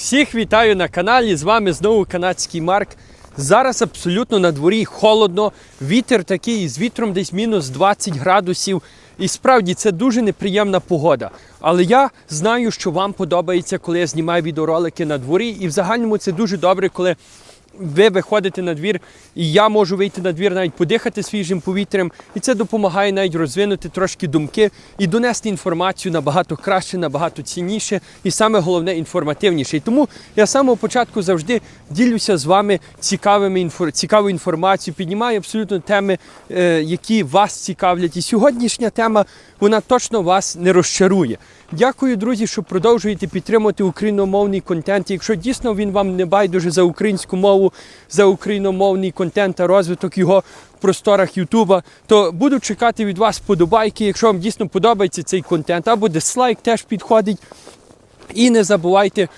Всіх вітаю на каналі. З вами знову канадський Марк. Зараз абсолютно на дворі холодно. Вітер такий з вітром десь мінус 20 градусів. І справді це дуже неприємна погода. Але я знаю, що вам подобається, коли я знімаю відеоролики на дворі. І в загальному це дуже добре, коли ви виходите на двір, і я можу вийти на двір, навіть подихати свіжим повітрям, і це допомагає навіть розвинути трошки думки і донести інформацію набагато краще, набагато цінніше і саме головне інформативніше. І тому я з самого початку завжди ділюся з вами цікавими цікавою інформацією, піднімаю абсолютно теми, е, які вас цікавлять. І сьогоднішня тема вона точно вас не розчарує. Дякую, друзі, що продовжуєте підтримувати україномовний контент. Якщо дійсно він вам не байдуже за українську мову, за україномовний контент та розвиток його в просторах Ютуба, то буду чекати від вас подобайки, якщо вам дійсно подобається цей контент, або дизлайк теж підходить. І не забувайте